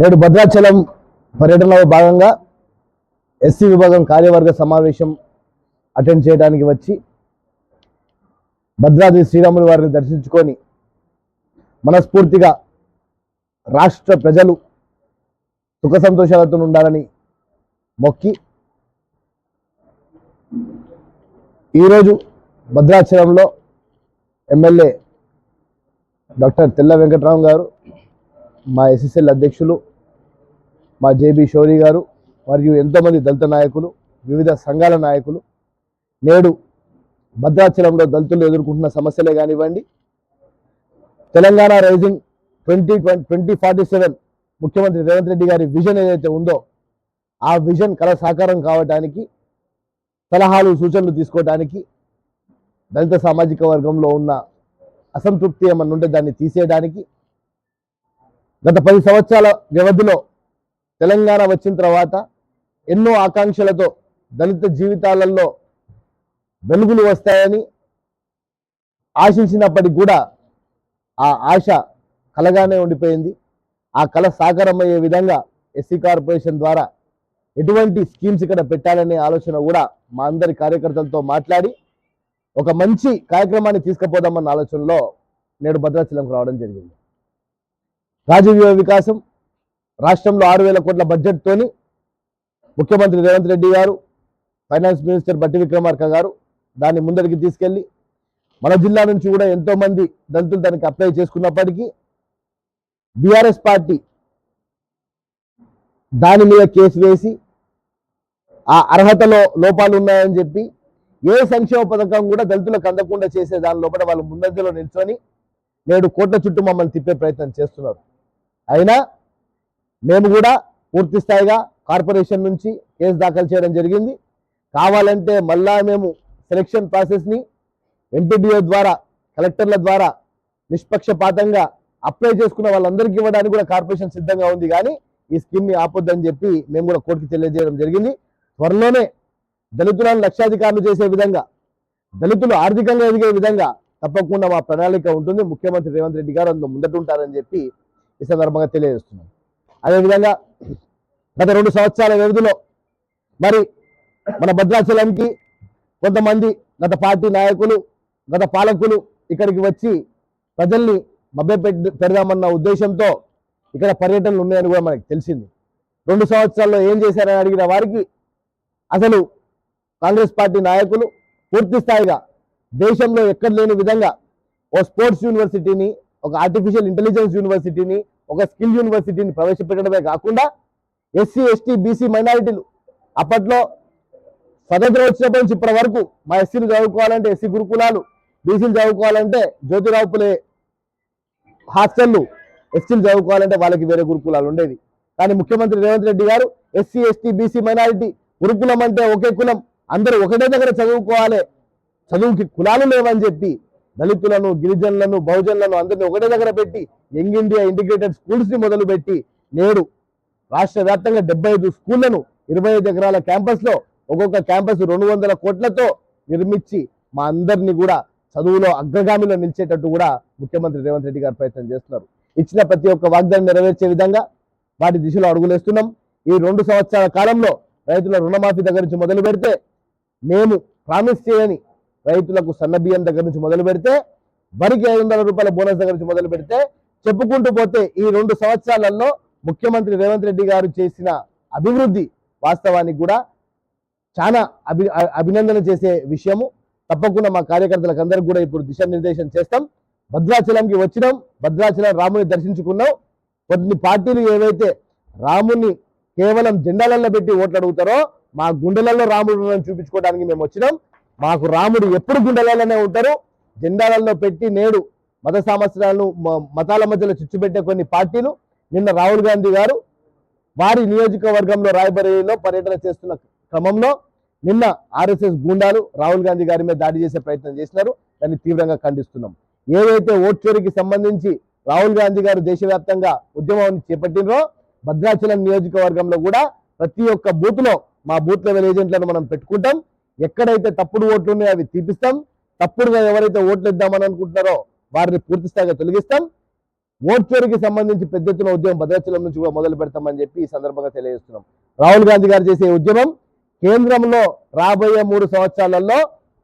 నేడు భద్రాచలం పర్యటనలో భాగంగా ఎస్సీ విభాగం కార్యవర్గ సమావేశం అటెండ్ చేయడానికి వచ్చి భద్రాద్రి శ్రీరాములు వారిని దర్శించుకొని మనస్ఫూర్తిగా రాష్ట్ర ప్రజలు సుఖ సంతోషాలతో ఉండాలని మొక్కి ఈరోజు భద్రాచలంలో ఎమ్మెల్యే డాక్టర్ తెల్ల వెంకట్రావు గారు మా ఎస్ఎస్ఎల్ అధ్యక్షులు మా జేబీ షౌరి గారు మరియు ఎంతోమంది దళిత నాయకులు వివిధ సంఘాల నాయకులు నేడు భద్రాచలంలో దళితులు ఎదుర్కొంటున్న సమస్యలే కానివ్వండి. Telangana rising twenty twenty forty seven ముఖ్యమంత్రి రేవంత్ రెడ్డి గారి విజన్ ఏదైతే ఉందో ఆ విజన్ కళ సాకారం కావడానికి సలహాలు సూచనలు తీసుకోవడానికి దళిత సామాజిక వర్గంలో ఉన్న అసంతృప్తి ఏమన్నా ఉంటే దాన్ని తీసేయడానికి గత పది సంవత్సరాల వ్యవధిలో తెలంగాణ వచ్చిన తర్వాత ఎన్నో ఆకాంక్షలతో దళిత జీవితాలలో వెలుగులు వస్తాయని ఆశించినప్పటికి కూడా ఆ ఆశ కలగానే ఉండిపోయింది. ఆ కళ సాకారమయ్యే విధంగా ఎస్సీ కార్పొరేషన్ ద్వారా ఎటువంటి స్కీమ్స్ ఇక్కడ పెట్టాలనే ఆలోచన కూడా మా అందరి కార్యకర్తలతో మాట్లాడి ఒక మంచి కార్యక్రమాన్ని తీసుకుపోదామన్న ఆలోచనలో నేడు భద్రాచలంకు రావడం జరిగింది. రాజకీయ వికాసం రాష్ట్రంలో ఆరు వేల కోట్ల బడ్జెట్తోని ముఖ్యమంత్రి రేవంత్ రెడ్డి గారు ఫైనాన్స్ మినిస్టర్ బట్టి విక్రమార్క గారు దాన్ని ముందరికి తీసుకెళ్ళి మన జిల్లా నుంచి కూడా ఎంతో మంది దళితులు దానికి అప్లై చేసుకున్నప్పటికీ బీఆర్ఎస్ పార్టీ దాని మీద కేసు వేసి ఆ అర్హతలో లోపాలు ఉన్నాయని చెప్పి ఏ సంక్షేమ పథకం కూడా దళితులకు అందకుండా చేసే దాని లోపల వాళ్ళు ముందంజలో నిల్చొని నేడు కోట్ల చుట్టూ మమ్మల్ని తిప్పే ప్రయత్నం చేస్తున్నారు. అయినా మేము కూడా పూర్తి స్థాయిగా కార్పొరేషన్ నుంచి కేసు దాఖలు చేయడం జరిగింది. కావాలంటే మళ్ళా మేము సెలక్షన్ ప్రాసెస్ని ఎంపీడీఓ ద్వారా కలెక్టర్ల ద్వారా నిష్పక్షపాతంగా అప్లై చేసుకున్న వాళ్ళందరికీ ఇవ్వడానికి కూడా కార్పొరేషన్ సిద్ధంగా ఉంది. కానీ ఈ స్కీమ్ని ఆపొద్దని చెప్పి మేము కూడా కోర్టుకి తెలియజేయడం జరిగింది. త్వరలోనే దళితులను లక్షాధికారులు చేసే విధంగా దళితులు ఆర్థికంగా ఎదిగే విధంగా తప్పకుండా మా ప్రణాళిక ఉంటుంది. ముఖ్యమంత్రి రేవంత్ రెడ్డి గారు అందులో ముందట ఉంటారని చెప్పి ఈ సందర్భంగా తెలియజేస్తున్నాం. అదేవిధంగా గత రెండు సంవత్సరాల వ్యవధిలో మరి మన భద్రాచలంకి కొంతమంది గత పార్టీ నాయకులు గత పాలకులు ఇక్కడికి వచ్చి ప్రజల్ని మభ్య పెడదామన్న ఉద్దేశంతో ఇక్కడ పర్యటనలు ఉన్నాయని కూడా మనకు తెలిసింది. రెండు సంవత్సరాల్లో ఏం చేశారని అడిగిన వారికి అసలు కాంగ్రెస్ పార్టీ నాయకులు పూర్తి స్థాయిగా దేశంలో ఎక్కడ లేని విధంగా ఓ స్పోర్ట్స్ యూనివర్సిటీని ఒక ఆర్టిఫిషియల్ ఇంటెలిజెన్స్ యూనివర్సిటీని ఒక స్కిల్ యూనివర్సిటీని ప్రవేశపెట్టడమే కాకుండా ఎస్సీ ఎస్టీ బీసీ మైనారిటీలు అప్పట్లో స్వతంత్రం వచ్చినప్పటి నుంచి ఇప్పటి వరకు మా ఎస్సీలు చదువుకోవాలంటే ఎస్సీ గురుకులాలు బీసీలు చదువుకోవాలంటే జ్యోతిరావు పులే హాస్టళ్ళు ఎస్సీలు చదువుకోవాలంటే వాళ్ళకి వేరే గురుకులాలు ఉండేది కానీ ముఖ్యమంత్రి రేవంత్ రెడ్డి గారు ఎస్సీ ఎస్టీ బీసీ మైనారిటీ గురుకులం అంటే ఒకే కులం. అందరూ ఒకటే దగ్గర చదువుకోవాలి. చదువుకి కులాలు లేవని చెప్పి దళితులను గిరిజనులను బహుజనులను అందరినీ ఒకటే దగ్గర పెట్టి యంగ్ ఇండియా ఇంటిగ్రేటెడ్ స్కూల్స్ని మొదలుపెట్టి నేడు రాష్ట్ర వ్యాప్తంగా డెబ్బై ఐదు స్కూళ్ళను ఇరవై ఐదు ఎకరాల క్యాంపస్లో ఒక్కొక్క క్యాంపస్ రెండు వందల కోట్లతో నిర్మించి మా అందరినీ కూడా చదువులో అగ్రగామిలో నిలిచేటట్టు కూడా ముఖ్యమంత్రి రేవంత్ రెడ్డి గారు ప్రయత్నం చేస్తున్నారు. ఇచ్చిన ప్రతి ఒక్క వాగ్దానం నెరవేర్చే విధంగా వాటి దిశలో అడుగులేస్తున్నాం. ఈ రెండు సంవత్సరాల కాలంలో రైతుల రుణమాఫీ దగ్గర నుంచి మొదలు పెడితే మేము ప్రామిస్ చేయని రైతులకు సన్నబియ్యం దగ్గర నుంచి మొదలు పెడితే వరికి ఐదు వందల రూపాయల బోనస్ దగ్గర నుంచి మొదలు పెడితే చెప్పుకుంటూ పోతే ఈ రెండు సంవత్సరాలలో ముఖ్యమంత్రి రేవంత్ రెడ్డి గారు చేసిన అభివృద్ధి వాస్తవానికి కూడా చాలా అభి అభినందన చేసే విషయము. తప్పకుండా మా కార్యకర్తలకు అందరికి కూడా ఇప్పుడు దిశానిర్దేశం చేస్తాం. భద్రాచలంకి వచ్చినాం. భద్రాచలం రాముని దర్శించుకున్నాం. కొన్ని పార్టీలు ఏవైతే రాముని కేవలం జెండాలలో పెట్టి ఓట్లు అడుగుతారో మా గుండెలలో రాముడు ఉన్నాడని చూపించుకోవడానికి మేము వచ్చినాం. మాకు రాముడు ఎప్పుడు గుండెలలోనే ఉంటారు. జెండాలలో పెట్టి నేడు మత సామస్యాలను మ- మతాల మధ్యలో చిచ్చుపెట్టే కొన్ని పార్టీలు. నిన్న రాహుల్ గాంధీ గారు వారి నియోజకవర్గంలో రాయబరేలీలో పర్యటన చేస్తున్న క్రమంలో నిన్న ఆర్ఎస్ఎస్ గూండాలు రాహుల్ గాంధీ గారి మీద దాడి చేసే ప్రయత్నం చేసినారు. దాన్ని తీవ్రంగా ఖండిస్తున్నాం. ఏదైతే ఓట్ చోరీకి సంబంధించి రాహుల్ గాంధీ గారు దేశవ్యాప్తంగా ఉద్యమాన్ని చేపట్టినో భద్రాచలం నియోజకవర్గంలో కూడా ప్రతి ఒక్క బూత్లో మా బూత్ లెవెల్ ఏజెంట్లను మనం పెట్టుకుంటాం. ఎక్కడైతే తప్పుడు ఓట్లు ఉన్నాయో అవి తీపిస్తాం. తప్పుడుగా ఎవరైతే ఓట్లు ఇద్దామని అనుకుంటున్నారో వారిని పూర్తి స్థాయిగా తొలగిస్తాం. ఓట్ చోరీకి సంబంధించి పెద్ద ఎత్తున ఉద్యమం భద్రాచలం నుంచి కూడా మొదలు పెడతామని చెప్పి ఈ సందర్భంగా తెలియజేస్తున్నాం. రాహుల్ గాంధీ గారు చేసే ఉద్యమం కేంద్రంలో రాబోయే మూడు సంవత్సరాలలో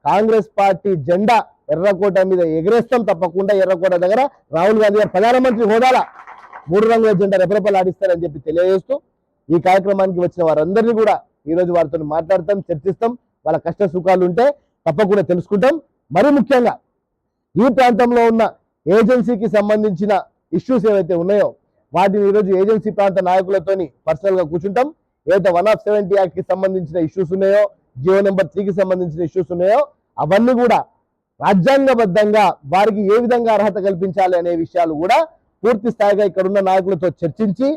కాంగ్రెస్ పార్టీ జెండా ఎర్రకోట మీద ఎగరేస్తాం తప్పకుండా. ఎర్రకోట దగ్గర రాహుల్ గాంధీ గారు ప్రధానమంత్రి హోదాల మూడు రంగుల జెండా రెపరెపలాడిస్తారని చెప్పి తెలియజేస్తూ ఈ కార్యక్రమానికి వచ్చిన వారందరినీ కూడా ఈ రోజు వారితో మాట్లాడతాం చర్చిస్తాం. వాళ్ళ కష్ట సుఖాలు ఉంటే తప్పకుండా తెలుసుకుంటాం. మరి ముఖ్యంగా ఈ ప్రాంతంలో ఉన్న ఏజెన్సీకి సంబంధించిన ఇష్యూస్ ఏవైతే ఉన్నాయో వాటిని ఈరోజు ఏజెన్సీ ప్రాంత నాయకులతోని పర్సనల్గా కూర్చుంటాం. ఏదైతే వన్ ఆఫ్ సెవెంటీ యాక్ట్కి సంబంధించిన ఇష్యూస్ ఉన్నాయో జియో నెంబర్ త్రీకి సంబంధించిన ఇష్యూస్ ఉన్నాయో అవన్నీ కూడా రాజ్యాంగబద్ధంగా వారికి ఏ విధంగా అర్హత కల్పించాలి అనే విషయాలు కూడా పూర్తి స్థాయిగా ఇక్కడున్న నాయకులతో చర్చించి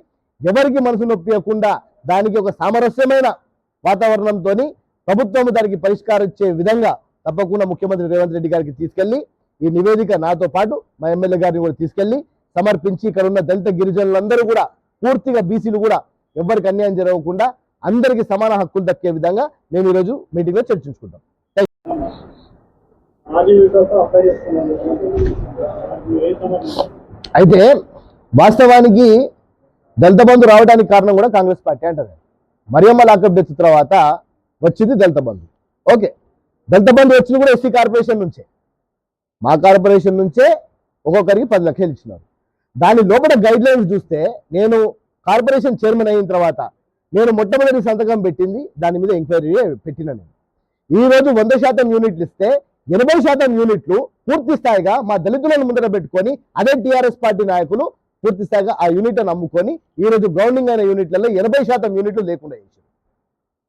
ఎవరికి మనసు నొప్పి దానికి ఒక సామరస్యమైన వాతావరణంతో ప్రభుత్వం దానికి పరిష్కారం ఇచ్చే విధంగా తప్పకుండా ముఖ్యమంత్రి రేవంత్ రెడ్డి గారికి తీసుకెళ్ళి ఈ నివేదిక నాతో పాటు మా ఎమ్మెల్యే గారిని కూడా తీసుకెళ్ళి సమర్పించి ఇక్కడ ఉన్న దళిత గిరిజనులందరూ కూడా పూర్తిగా బీసీలు కూడా ఎవరికి అన్యాయం జరగకుండా అందరికీ సమాన హక్కులు దక్కే విధంగా మేము ఈరోజు మీటింగ్లో చర్చించుకుంటాం. అయితే వాస్తవానికి దళిత బంధు రావడానికి కారణం కూడా కాంగ్రెస్ పార్టీ అంటారు మరియమ్మ లాకప్ డెత్ తర్వాత వచ్చింది దళిత బంధు. ఓకే. దళిత బంధు వచ్చింది కూడా ఎస్సీ కార్పొరేషన్ నుంచే. మా కార్పొరేషన్ నుంచే ఒక్కొక్కరికి పది లక్షలు ఇచ్చినారు. దాని లోపల గైడ్ లైన్స్ చూస్తే నేను కార్పొరేషన్ చైర్మన్ అయిన తర్వాత నేను మొట్టమొదటి సంతకం పెట్టింది దాని మీద ఎంక్వైరీ పెట్టిన నేను. ఈరోజు వంద శాతం యూనిట్లు ఇస్తే ఎనభై శాతం యూనిట్లు పూర్తి స్థాయిగా మా దళితులను ముందర పెట్టుకొని అదే టీఆర్ఎస్ పార్టీ నాయకులు పూర్తి స్థాయిగా ఆ యూనిట్ నమ్ముకొని ఈ రోజు గ్రౌండింగ్ అయిన యూనిట్లలో ఎనభై శాతం యూనిట్లు లేకుండా చేశారు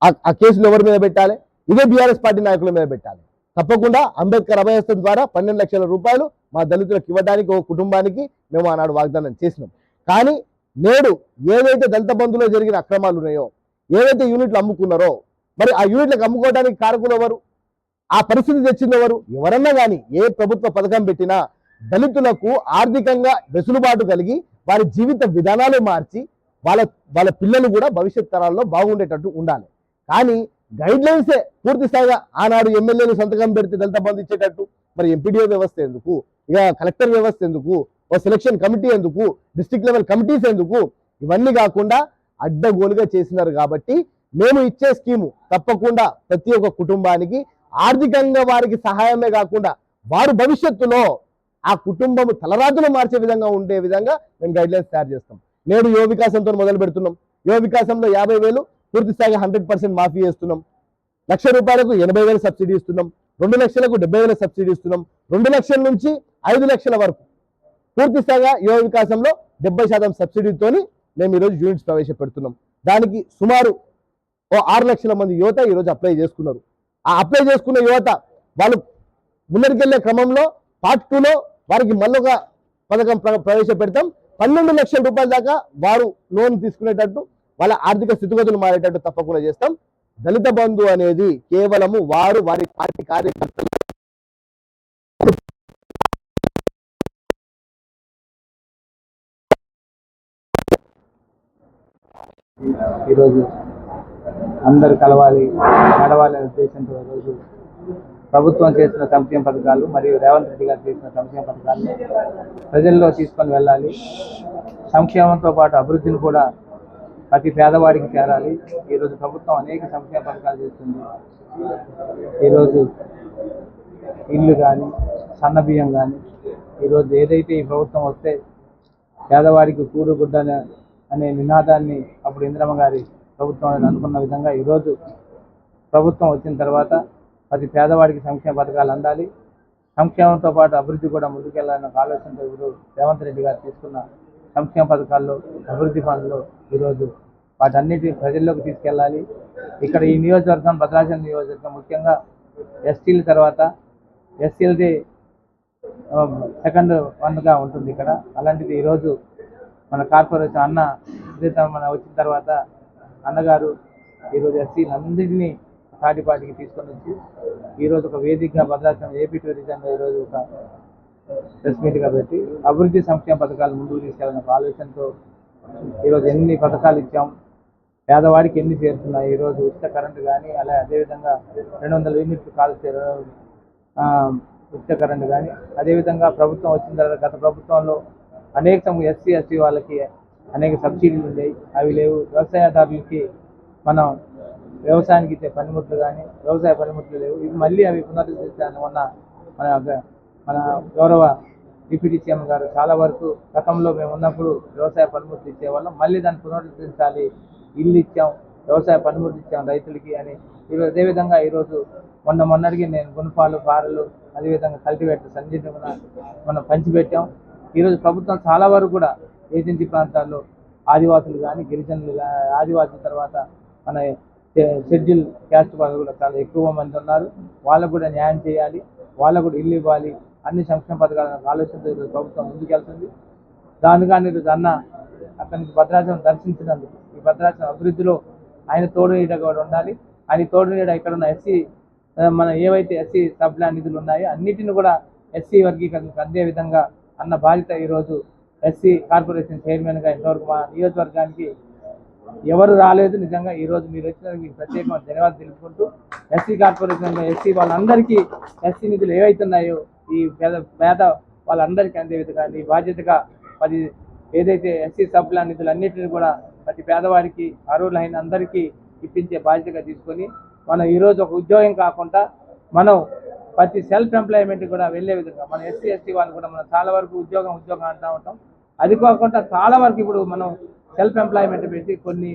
ఆ- కేసులు ఎవరి మీద పెట్టాలి? ఇదే బీఆర్ఎస్ పార్టీ నాయకుల మీద పెట్టాలి. తప్పకుండా అంబేద్కర్ అభయస్థం ద్వారా పన్నెండు లక్షల రూపాయలు మా దళితులకు ఇవ్వడానికి ఒక కుటుంబానికి మేము ఆనాడు వాగ్దానం చేసినాం. కానీ నేడు ఏదైతే దళిత బంధులో జరిగిన అక్రమాలు ఉన్నాయో ఏదైతే యూనిట్లు అమ్ముకున్నారో మరి ఆ యూనిట్లకు అమ్ముకోవడానికి కారకులు ఎవరు? ఆ పరిస్థితి తెచ్చింది ఎవరు? ఎవరన్నా కానీ ఏ ప్రభుత్వ పథకం పెట్టినా దళితులకు ఆర్థికంగా వెసులుబాటు కలిగి వారి జీవిత విధానాలు మార్చి వాళ్ళ వాళ్ళ పిల్లలు కూడా భవిష్యత్ తరాల్లో బాగుండేటట్టు ఉండాలి. కానీ గైడ్ లైన్సే పూర్తి స్థాయిగా ఆనాడు ఎమ్మెల్యేలు సంతకం పెడితే దళిత బంధు ఇచ్చేటట్టు మరి ఎంపీడీఓ వ్యవస్థ ఎందుకు? ఇక కలెక్టర్ వ్యవస్థ ఎందుకు? ఓ సెలక్షన్ కమిటీ ఎందుకు? డిస్ట్రిక్ట్ లెవెల్ కమిటీస్ ఎందుకు? ఇవన్నీ కాకుండా అడ్డగోలుగా చేసినారు కాబట్టి మేము ఇచ్చే స్కీము తప్పకుండా ప్రతి ఒక్క కుటుంబానికి ఆర్థికంగా వారికి సహాయమే కాకుండా వారు భవిష్యత్తులో ఆ కుటుంబం తలరాజులు మార్చే విధంగా ఉండే విధంగా మేము గైడ్ లైన్స్ తయారు చేస్తాం. నేడు యువ వికాసంతో మొదలు పెడుతున్నాం. యువ వికాసంలో యాభై వేలు పూర్తి స్థాయిగా హండ్రెడ్ పర్సెంట్ మాఫీ చేస్తున్నాం. లక్ష రూపాయలకు ఎనభై వేలు సబ్సిడీ ఇస్తున్నాం. రెండు లక్షలకు డెబ్బై వేల సబ్సిడీ ఇస్తున్నాం. రెండు లక్షల నుంచి ఐదు లక్షల వరకు పూర్తి స్థాయిగా యువ వికాసంలో డెబ్బై శాతం సబ్సిడీతోని మేము ఈరోజు యూనిట్స్ ప్రవేశపెడుతున్నాం. దానికి సుమారు ఓ ఆరు లక్షల మంది యువత ఈరోజు అప్లై చేసుకున్నారు. ఆ అప్లై చేసుకున్న యువత వాళ్ళు ముందరికెళ్ళే క్రమంలో పార్ట్ టూలో వారికి మళ్ళొక పథకం ప్రవేశపెడతాం. పన్నెండు లక్షల రూపాయల దాకా వారు లోన్ తీసుకునేటట్టు వాళ్ళ ఆర్థిక స్థితిగతులు మారేటట్టు తప్పకుండా చేస్తాం. దళిత బంధు అనేది కేవలము వారు వారి పార్టీ కార్యకర్తలు ఈరోజు అందరు కలవాలి నడవాలి అనే ఉద్దేశంతో రోజు ప్రభుత్వం చేసిన సంక్షేమ పథకాలు మరియు రేవంత్ రెడ్డి గారు చేసిన సంక్షేమ పథకాలు ప్రజల్లో తీసుకొని వెళ్ళాలి. సంక్షేమంతో పాటు అభివృద్ధిని కూడా ప్రతి పేదవాడికి చేరాలి. ఈరోజు ప్రభుత్వం అనేక సంక్షేమ పథకాలు చేస్తుంది. ఈరోజు ఇల్లు కానీ సన్న బియ్యం కానీ ఈరోజు ఏదైతే ఈ ప్రభుత్వం వస్తే పేదవాడికి కూడు గుడ్డ అనే- అనే నినాదాన్ని అప్పుడు ఇందిరమ్మ గారి ప్రభుత్వం అనుకున్న విధంగా ఈరోజు ప్రభుత్వం వచ్చిన తర్వాత ప్రతి పేదవాడికి సంక్షేమ పథకాలు అందాలి. సంక్షేమంతో పాటు అభివృద్ధి కూడా ముందుకెళ్ళాలన్న ఒక ఆలోచనతో ఇప్పుడు రేవంత్ రెడ్డి గారు తీసుకున్న సంక్షేమ పథకాల్లో అభివృద్ధి పనులు ఈరోజు వాటన్నిటి ప్రజల్లోకి తీసుకెళ్ళాలి. ఇక్కడ ఈ నియోజకవర్గం భద్రాచలం నియోజకవర్గం ముఖ్యంగా ఎస్టీల తర్వాత ఎస్సీలది సెకండ్ వన్గా ఉంటుంది ఇక్కడ. అలాంటిది ఈరోజు మన కార్పొరేషన్ అన్న మన వచ్చిన తర్వాత అన్నగారు ఈరోజు ఎస్సీలందరినీ కాటిపాటికి తీసుకొని వచ్చి ఈరోజు ఒక వేదికగా భద్రాచలం ఏపీ టూరిజం ఈరోజు ఒక ప్రెస్ మీట్గా పెట్టి అభివృద్ధి సంక్షేమ పథకాలు ముందుకు తీసుకెళ్ళిన ఆలోచనతో ఈరోజు ఎన్ని పథకాలు ఇచ్చాం? పేదవాడికి ఎన్ని చేరుతున్నాయి? ఈరోజు ఉచిత కరెంటు కానీ అలా అదేవిధంగా రెండు వందల యూనిట్లు కాల్ ఉచిత కరెంటు కానీ అదేవిధంగా ప్రభుత్వం వచ్చిన తర్వాత గత ప్రభుత్వంలో అనేక ఎస్సీ ఎస్టీ వాళ్ళకి అనేక సబ్సిడీలు ఉండేవి అవి లేవు. వ్యవసాయదారులకి మనం వ్యవసాయానికి ఇచ్చే పనిముట్లు కానీ వ్యవసాయ పనిముట్లు లేవు. ఇవి మళ్ళీ అవి పునరుద్ధరించాలని మొన్న మన మన గౌరవ డిప్యూటీ సీఎం గారు చాలా వరకు గతంలో మేము ఉన్నప్పుడు వ్యవసాయ పనిముట్లు ఇచ్చేవాళ్ళం. మళ్ళీ దాన్ని పునరుద్ధరించాలి. ఇల్లు ఇచ్చాం వ్యవసాయ పనిముట్లు ఇచ్చాం రైతులకి అని. ఈరోజు అదేవిధంగా ఈరోజు మొన్న మొన్నటికి నేను గుణపాలు బారలు అదేవిధంగా కల్టివేటర్ సంజీవన మనం పంచిపెట్టాం. ఈరోజు ప్రభుత్వం చాలా వరకు కూడా ఏజెన్సీ ప్రాంతాల్లో ఆదివాసులు కానీ గిరిజనులు కానీ ఆదివాసుల తర్వాత మన షెడ్యూల్ క్యాస్ట్ వాళ్ళు కూడా చాలా ఎక్కువ మంది ఉన్నారు. వాళ్ళకు కూడా న్యాయం చేయాలి. వాళ్ళకు కూడా ఇల్లు ఇవ్వాలి. అన్ని సంక్షేమ పథకాలను ఆలోచనతో ప్రభుత్వం ముందుకెళ్తుంది. దానిగా కానీ ఈరోజు అన్న అక్కడి నుంచి భద్రాచలం దర్శించినందుకు ఈ భద్రాచలం అభివృద్ధిలో ఆయన తోడు నీడ కూడా ఉండాలి. ఆయన తోడు నీడ ఇక్కడ ఉన్న ఎస్సీ మన ఏవైతే ఎస్సీ సబ్ ప్లాన్ నిధులు ఉన్నాయో అన్నిటిని కూడా ఎస్సీ వర్గీకరణకు అందే విధంగా అన్న బాధ్యత ఈరోజు ఎస్సీ కార్పొరేషన్ చైర్మన్గా ఇంతవరకు మా నియోజకవర్గానికి ఎవరు రాలేదు నిజంగా ఈరోజు మీరు వచ్చిన మీకు ప్రత్యేకమైన ధన్యవాదాలు తెలుపుకుంటూ ఎస్సీ కార్పొరేషన్ ఎస్సీ వాళ్ళందరికీ ఎస్సీ నిధులు ఏవైతున్నాయో ఈ పేద పేద వాళ్ళందరికీ అందే విధంగా ఈ బాధ్యతగా పది ఏదైతే ఎస్సీ సభ్యుల నిధులు అన్నింటినీ కూడా ప్రతి పేదవారికి అర్హులైన అందరికీ ఇప్పించే బాధ్యతగా తీసుకొని మనం ఈరోజు ఒక ఉద్యోగం కాకుండా మనం ప్రతి సెల్ఫ్ ఎంప్లాయ్మెంట్ కూడా వెళ్ళే విధంగా మన ఎస్సీ ఎస్టీ వాళ్ళు కూడా మనం చాలా వరకు ఉద్యోగం ఉద్యోగం అంటూ ఉంటాం. అది కాకుండా చాలా వరకు ఇప్పుడు మనం సెల్ఫ్ ఎంప్లాయ్మెంట్ పెట్టి కొన్ని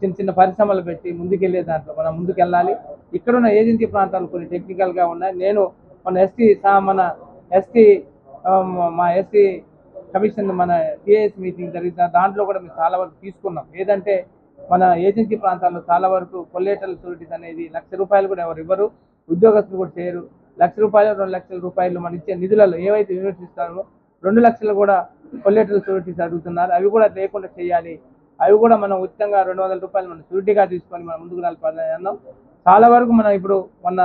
చిన్న చిన్న పరిశ్రమలు పెట్టి ముందుకెళ్ళే దాంట్లో మనం ముందుకెళ్ళాలి. ఇక్కడున్న ఏజెన్సీ ప్రాంతాలు కొన్ని టెక్నికల్గా ఉన్నాయి. నేను మన ఎస్టీ మన ఎస్టీ మా ఎస్టీ కమిషన్ మన టీఏఎస్ మీటింగ్ జరిగిన దాంట్లో కూడా మేము చాలా వరకు తీసుకున్నాం. ఏదంటే మన ఏజెన్సీ ప్రాంతాల్లో చాలా వరకు కొల్లేటల్ సూరిటీస్ అనేది లక్ష రూపాయలు కూడా ఎవరు ఇవ్వరు. ఉద్యోగస్తులు కూడా చేయరు. లక్ష రూపాయలు రెండు లక్షల రూపాయలు మనం ఇచ్చే నిధులలో ఏవైతే యూనిట్స్ ఇస్తారో రెండు లక్షలు కూడా కొల్లేటల్ షూరిటీస్ అడుగుతున్నారు. అవి కూడా లేకుండా చేయాలి. అవి కూడా మనం ఉచితంగా రెండు వందల రూపాయలు మనం షూరిటీగా తీసుకొని మనం ముందుకు నడపాలని అన్నాం. చాలా వరకు మనం ఇప్పుడు మొన్న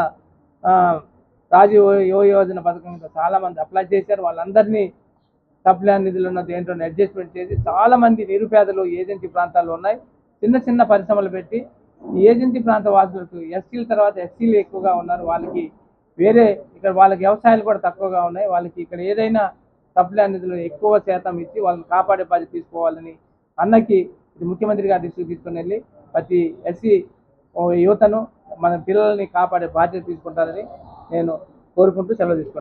ఆ, రాజీవ్ యువ యోజన పథకం కింద చాలా మంది అప్లై చేశారు. వాళ్ళందరినీ సప్లాన్ నిధులు ఉన్న దేంట్లో అడ్జస్ట్మెంట్ చేసి చాలా మంది నిరుపేదలు ఏజెన్సీ ప్రాంతాల్లో ఉన్నాయి. చిన్న చిన్న పరిశ్రమలు పెట్టి ఏజెన్సీ ప్రాంత వాసులకు ఎస్సీల తర్వాత ఎస్సీలు ఎక్కువగా ఉన్నారు. వాళ్ళకి వేరే ఇక్కడ వాళ్ళకి వ్యవసాయాలు కూడా తక్కువగా ఉన్నాయి. వాళ్ళకి ఇక్కడ ఏదైనా సప్లాన్ నిధులు ఎక్కువ శాతం ఇచ్చి వాళ్ళని కాపాడే బాధ్యత తీసుకోవాలని అన్నకి ఇది ముఖ్యమంత్రి గారి దృష్టికి తీసుకుని వెళ్ళి ప్రతి ఎస్సీ యువతను మన పిల్లల్ని కాపాడే బాధ్యత తీసుకుంటారని నేను కోరుకుంటూ సెలవు తీసుకుంటాను